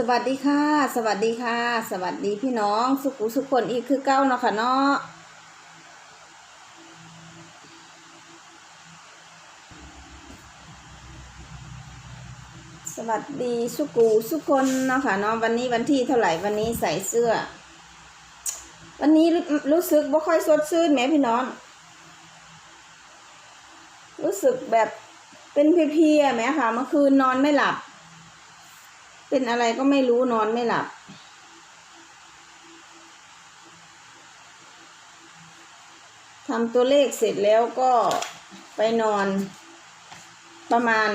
สวัสดีค่ะ สวัสดีค่ะ สวัสดีพี่น้องสุขุสุขคนอีกคือเก้าเนาะค่ะเนาะสวัสดีสุกูสุคนเนาะค่ะเนาะวันนี้วันที่เท่าไหร่วันนี้ใส่เสื้อ วันนี้รู้รู้สึกบ่ค่อยสดชื่นแหมพี่น้อง รู้สึกแบบเป็นเพลียๆแหมค่ะเมื่อคืนนอนไม่หลับ เป็นอะไรก็ไม่รู้นอนไม่หลับ ทำตัวเลขเสร็จแล้วก็ไปนอนประมาณ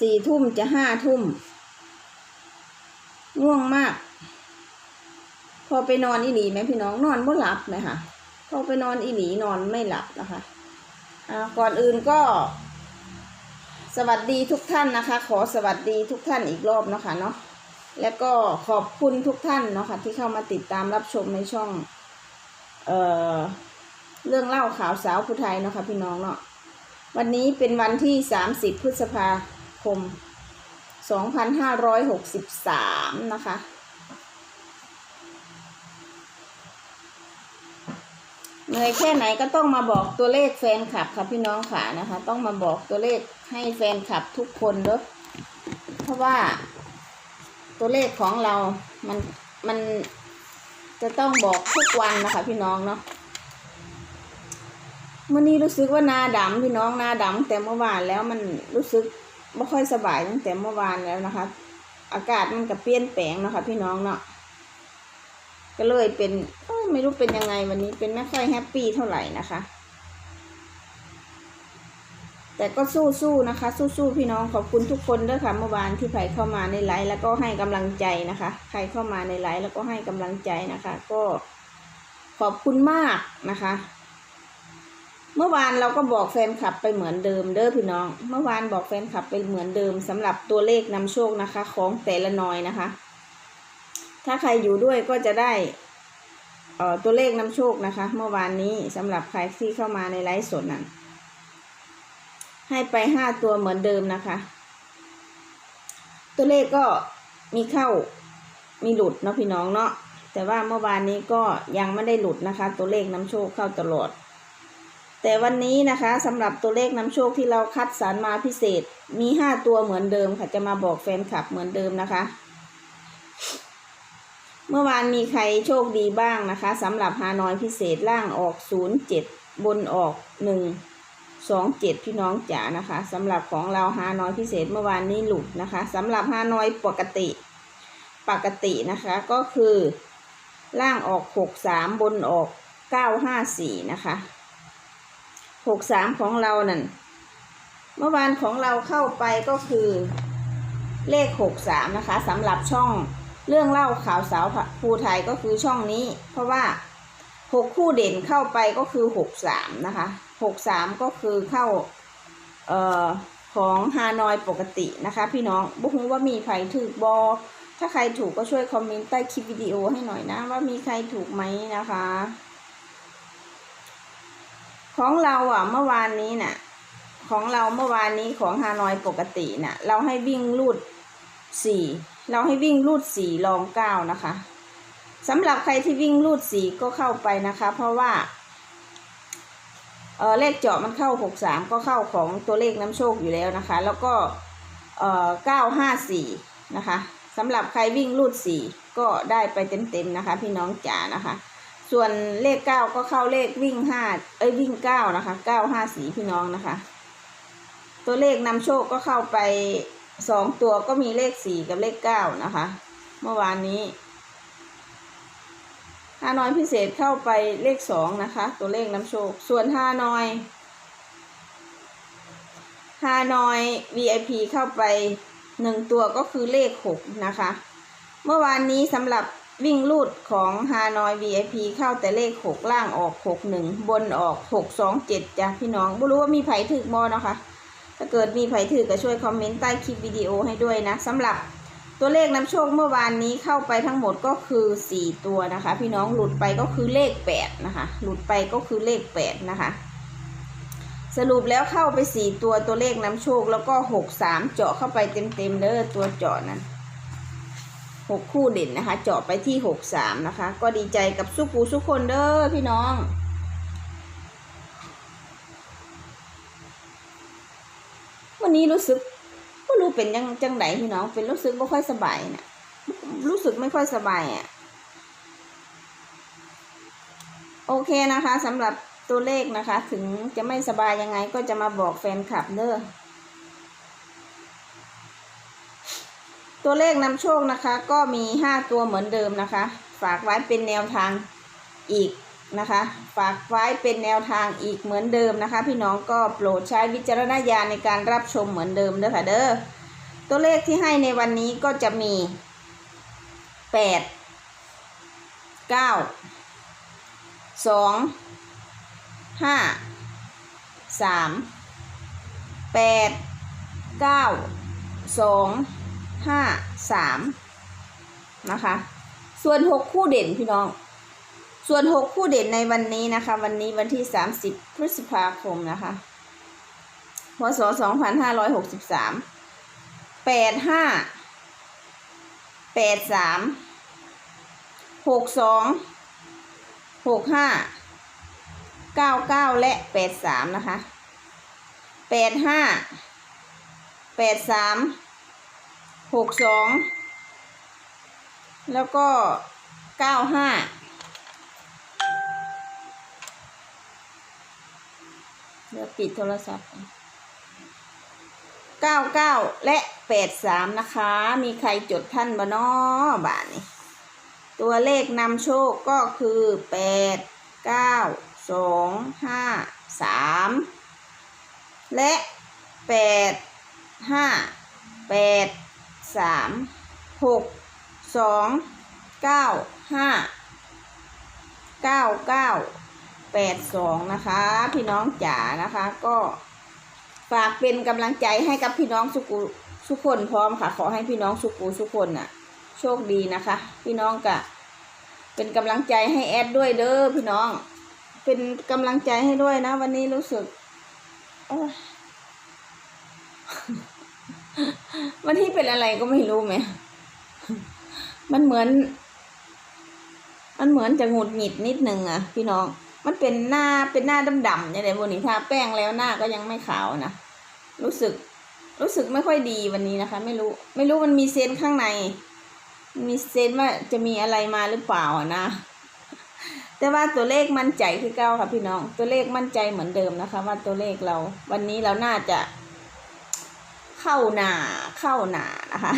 สี่ทุ่มจะห้าทุ่ม ง่วงมาก พอไปนอนอีหลีไหมพี่น้องนอนไม่หลับไหมคะพอไปนอนอีหลีนอนไม่หลับนะคะ อ่าก่อนอื่นก็ สวัสดีทุกท่านนะคะ ขอสวัสดีทุกท่านอีกรอบเนาะคะเนาะแล้วก็ขอบคุณทุกท่านเนาะคะที่เข้ามาติดตามรับชมในช่อง เอ่อเรื่องเล่าข่าวสาวผู้ไทยเนาะค่ะพี่น้องเนาะวันนี้เป็นวันที่สามสิบพฤษภาคมสองพันห้าร้อยหกสิบสามนะคะ เหนื่อยแค่ไหนก็ต้องมาบอกตัวเลขแฟนคลับค่ะพี่น้องค่ะนะคะ ต้องมาบอกตัวเลข ให้แฟนคลับทุกคนเด้อเพราะว่าตัวเลขของเรา มัน มันจะต้องบอกทุกวันนะคะพี่น้องเนาะมื่อนี้รู้สึกว่านาดำพี่น้องนาดำแต่เมื่อวานแล้วมันรู้สึกไม่ค่อยสบายตั้งแต่เมื่อวานแล้วนะคะ อากาศมันก็เปลี่ยนแปลงเนาะคะ พี่น้องเนาะก็เลยเป็นไม่รู้เป็นยังไงวันนี้เป็นไม่ค่อยแฮปปี้เท่าไหร่นะคะ แต่ก็สู้ๆนะคะ สู้ๆพี่น้องขอบคุณทุกคนด้วยค่ะเมื่อวานที่ใครเข้ามาในไลฟ์แล้วก็ให้กำลังใจนะคะ ใครเข้ามาในไลฟ์แล้วก็ให้กำลังใจนะคะ ก็ขอบคุณมากนะคะ เมื่อวานเราก็บอกแฟนคลับไปเหมือนเดิมเด้อพี่น้อง เมื่อวานบอกแฟนคลับไปเหมือนเดิมสำหรับตัวเลขนำโชคนะคะ ของแต่ละน้อยนะคะ ถ้าใครอยู่ด้วยก็จะได้เอ่อตัวเลขนำโชคนะคะ เมื่อวานนี้สำหรับใครที่เข้ามาในไลฟ์สดนั้น ให้ไปห้าตัวเหมือนเดิมนะคะ ตัวเลขก็มีเข้ามีหลุดเนาะพี่น้องเนาะแต่ว่าเมื่อวานนี้ก็ยังไม่ได้หลุดนะคะ ตัวเลขนำโชคเข้าตลอด แต่วันนี้นะคะสำหรับตัวเลขนำโชคที่เราคัดสรรมาพิเศษมีห้าตัวเหมือนเดิมค่ะจะมาบอกแฟนคลับเหมือนเดิมนะคะ เมื่อวานมีใครโชคดีบ้างนะคะสำหรับฮานอยพิเศษล่างออกศูนย์เจ็ดบนออกหนึ่ง สองเจ็ดพี่น้องจ๋านะคะสำหรับของเราฮานอยพิเศษเมื่อวานนี้หลุดนะคะสำหรับฮานอยปกติ ปกตินะคะก็คือล่างออกหกสามบนออกเก้าห้าสี่นะคะหกสามของเรานั่นเมื่อวานของเราเข้าไปก็คือเลขหกสามนะคะสำหรับช่องเรื่องเล่าข่าวสาวภูไทยก็คือช่องนี้ เพราะว่า หกคู่เด่นเข้าไปก็คือหกสามนะคะหกสามก็คือเข้าเอ่อของฮานอยปกตินะคะ พี่น้องบุ้งว่ามีใครถูกบอถ้าใครถูกก็ช่วยคอมเมนต์ใต้คลิปวิดีโอให้หน่อยนะ ว่ามีใครถูกไหมนะคะ ของเราอะเมื่อวานนี้น่ะ ของเราเมื่อวานนี้ของฮานอยปกติน่ะ เราให้วิ่งลูดสี่เราให้วิ่งลูดสี่ลองเก้านะคะ สำหรับใครที่วิ่งลูดสี่ก็เข้าไปนะคะ เพราะว่าเออเลขเจาะมันเข้าหกสามก็เข้าของตัวเลขน้ำโชคอยู่แล้วนะคะ แล้วก็เออเก้าห้าสี่นะคะสำหรับใครวิ่งรูดสี่ก็ได้ไปเต็มๆนะคะ พี่น้องจ๋านะคะ ส่วนเลขเก้าก็เข้าเลขวิ่งห้าเอ้ยวิ่งเก้านะคะเก้าห้าสี่พี่น้องนะคะ ตัวเลขนำโชคก็เข้าไปสองตัวก็มีเลขสี่กับเลขเก้านะคะ เมื่อวานนี้ ฮานอยพิเศษเข้าไปเลขสองนะคะ ตัวเลขน้ำโชค ส่วนฮานอยฮานอย VIP เข้าไปหนึ่งตัวก็คือเลขหกนะคะ เมื่อวานนี้สำหรับวิ่งลูดของฮานอย VIP เข้าแต่เลขหกล่างออกหกหนึ่งบนออกหกสองเจ็ดจ้ะพี่น้องไม่รู้ว่ามีไผ่ถึกมอนะคะถ้าเกิดมีไผ่ถือก็ช่วยคอมเมนต์ใต้คลิปวิดีโอให้ด้วยนะสำหรับ ตัวเลขน้ำโชคเมื่อวานนี้เข้าไปทั้งหมดก็คือสี่ตัวนะคะ พี่น้องหลุดไปก็คือเลขแปดนะคะ หลุดไปก็คือเลขแปดนะคะ สรุปแล้วเข้าไปสี่ตัวตัวเลขน้ำโชคแล้วก็หกสามเจาะเข้าไปเต็มๆเด้อตัวเจาะนั้นหกคู่เด่นนะคะ เจาะไปที่หกสามนะคะ ก็ดีใจกับสุกูสุกคนเด้อพี่น้องวันนี้รู้สึก รู้เป็นยังจังไหนพี่น้อง เป็นรู้สึกไม่ค่อยสบายนะรู้สึกไม่ค่อยสบายอะ โอเคนะคะสำหรับตัวเลขนะคะ ถึงจะไม่สบายยังไงก็จะมาบอกแฟนคลับเด้อตัวเลขนำโชคนะคะ ก็มีห้าตัวเหมือนเดิมนะคะ ฝากไว้เป็นแนวทางอีก นะคะ ฝากไว้เป็นแนวทางอีกเหมือนเดิมนะคะ พี่น้องก็โปรดใช้วิจารณญาณในการรับชมเหมือนเดิมเด้อค่ะเด้อตัวเลขที่ให้ในวันนี้ก็จะมีแปดเก้าสองห้าสามแปดเก้าสองห้าสามนะคะ ส่วนหกคู่เด่นพี่น้อง ส่วน 6 คู่เด่นในวันนี้นะคะ วันนี้วันที่ 30 พฤษภาคมนะคะพศ2563 85 83 62 65 99 และ 83 นะคะ 85 83 62 แล้วก็ 95 เดี๋ยวปิดโทรศัพท์เก้าเก้าและแปดสามนะคะ มีใครจดท่านบ้านอบาทนี่ตัวเลขนำโชคก็คือแปดเก้าสองห้าสามและแปดห้าแปดสามหกสองเก้าห้าเก้าเก้า แปดสองนะคะ พี่น้องจ๋านะคะ ก็ฝากเป็นกำลังใจให้กับพี่น้องสุกุสุคนพร้อมค่ะ ขอให้พี่น้องสุกุสุคนน่ะ โชคดีนะคะ พี่น้องกะเป็นกำลังใจให้แอดด้วยเด้อพี่น้อง เป็นกำลังใจให้ด้วยนะ วันนี้รู้สึกวันที่เป็นอะไรก็ไม่รู้ไหม มันเหมือน มันเหมือนจะหงุดหงิดนิดนึงอะพี่น้อง มันเป็นหน้าเป็นหน้าดำๆเนี่ยแต่บนนี้ทาแป้งแล้วหน้าก็ยังไม่ขาวนะรู้สึก รู้สึกไม่ค่อยดีวันนี้นะคะ ไม่รู้ไม่รู้มันมีเซนข้างใน มีเซนว่าจะมีอะไรมาหรือเปล่านะ แต่ว่าตัวเลขมั่นใจคือเก้าค่ะพี่น้อง ตัวเลขมั่นใจเหมือนเดิมนะคะ ว่าตัวเลขเรา วันนี้เราน่าจะ เข้าหนาเข้าหนานะคะ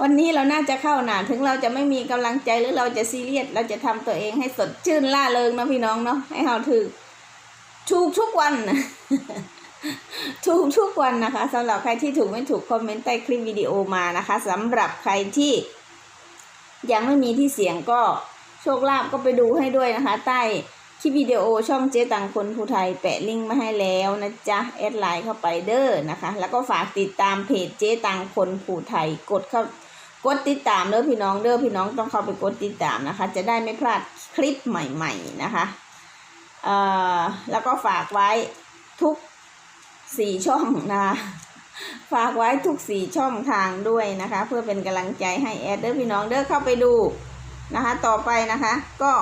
วันนี้เราน่าจะเข้าหนาถึงเราจะไม่มีกำลังใจหรือเราจะซีเรียสเราจะทำตัวเองให้สดชื่นล่าเริงนะพี่น้องเนาะให้เราถือถูกทุกวันถูกทุกวันนะคะสำหรับใครที่ถูกไม่ถูกคอมเมนต์ใต้คลิปวิดีโอมานะคะสำหรับใครที่ยังไม่มีที่เสียงก็โชคลาภก็ไปดูให้ด้วยนะคะ ใต้ คลิปวิดีโอช่องเจ๊ตังคนภูไทยแปะลิงก์มาให้แล้วนะจ๊ะ แอดไลน์เข้าไปเด้อนะคะ แล้วก็ฝากติดตามเพจเจ๊ตังคนภูไทยกดเข้ากดติดตามเด้อพี่น้องเด้อพี่น้องต้องเข้าไปกดติดตามนะคะ จะได้ไม่พลาดคลิปใหม่ๆนะคะเอ่อแล้วก็ฝากไว้ทุกสี่ช่องนะคะฝากไว้ทุกสี่ช่องทางด้วยนะคะ เพื่อเป็นกำลังใจให้แอดเด้อพี่น้องเด้อเข้าไปดูนะคะ ต่อไปนะคะ ก็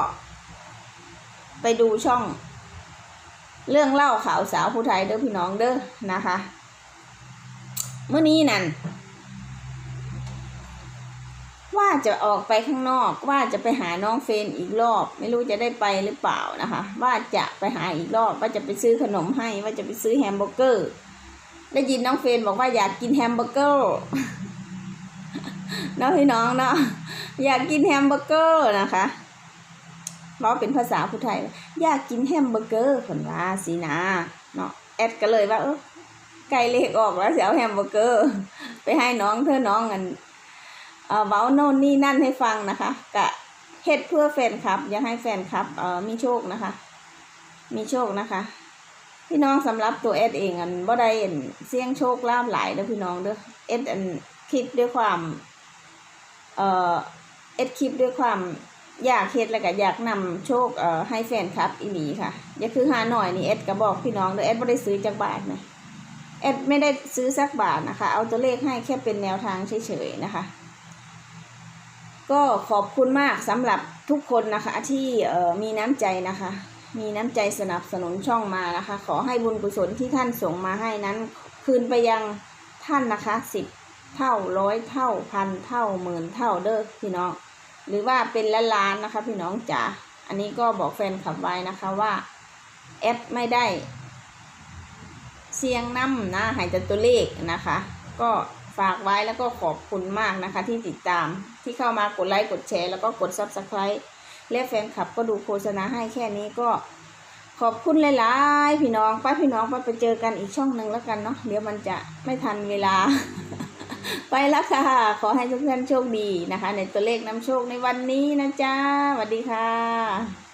ไปดูช่อง เรื่องเล่าข่าวสาวผู้ไทยเด้อพี่น้องเด้อนะคะเมื่อนี้นั่นว่าจะออกไปข้างนอกว่าจะไปหาน้องเฟนอีกรอบ ไม่รู้จะได้ไปหรือเปล่านะคะ ว่าจะไปหาอีกรอบว่าจะไปซื้อขนมให้ว่าจะไปซื้อแฮมเบอร์เกอร์ ได้ยินน้องเฟนบอกว่าอยากกินแฮมเบอร์เกอร์เนาะพี่น้องเนาะอยากกินแฮมเบอร์เกอร์นะคะ เพราะเป็นภาษาผู้ไทย อยากกินแฮมเบอร์เกอร์คนว่าสินะเนาะแอดก็เลยว่าเออไก่เลขออกแล้วจะเอาแฮมเบอร์เกอร์ ไปให้น้องเธอน้องกันเอ่อเว้าโน่นนี่นั่นให้ฟังนะคะกะเฮ็ดเพื่อแฟนคลับ อยากให้แฟนคลับเอ่อมีโชคนะคะ มีโชคนะคะ พี่น้องสำหรับตัวเอสเองอันบ่ได้อันเสี่ยงโชคลาภหลายเด้อพี่น้องเด้อเอสอันคิดด้วยความเอ่อเอสคิดด้วยความ อยากเฮ็ดแล้วก็อยากนำโชคเอ่อให้แฟนคลับอีหลีค่ะ อย่าคือหาหน่อยนี่เอสก็บอกพี่น้องเด้อเอสบ่ได้ซื้อจากบาทนะเอสไม่ได้ซื้อสักบาทนะคะ เอาตัวเลขให้แค่เป็นแนวทางเฉยๆนะคะ ก็ขอบคุณมากสำหรับทุกคนนะคะ ที่เอ่อมีน้ำใจนะคะ มีน้ำใจสนับสนุนช่องมานะคะ ขอให้บุญกุศลที่ท่านส่งมาให้นั้น คืนไปยังท่านนะคะสิบเท่าร้อยเท่าพันเท่าหมื่นเท่าเด้อพี่น้อง หรือว่าเป็นล้านล้านนะคะ พี่น้องจ๋าอันนี้ก็บอกแฟนขับไว้นะคะว่าแอดไม่ได้ เสียงน้ำนะหายแต่ตัวเลขนะคะ ก็ฝากไว้แล้วก็ขอบคุณมากนะคะ ที่ติดตามที่เข้ามากดไลค์กดแชร์แล้วก็กด subscribe และแฟนคลับก็ดูโฆษณาให้แค่นี้ก็ขอบคุณหลายๆพี่น้องป้าพี่น้องไปไปเจอกันอีกช่องหนึ่งแล้วกันเนาะเดี๋ยวมันจะไม่ทันเวลา ไปแล้วค่ะ ขอให้ทุกท่านโชคดีนะคะ ในตัวเลขนำโชคในวันนี้นะจ๊ะสวัสดีค่ะ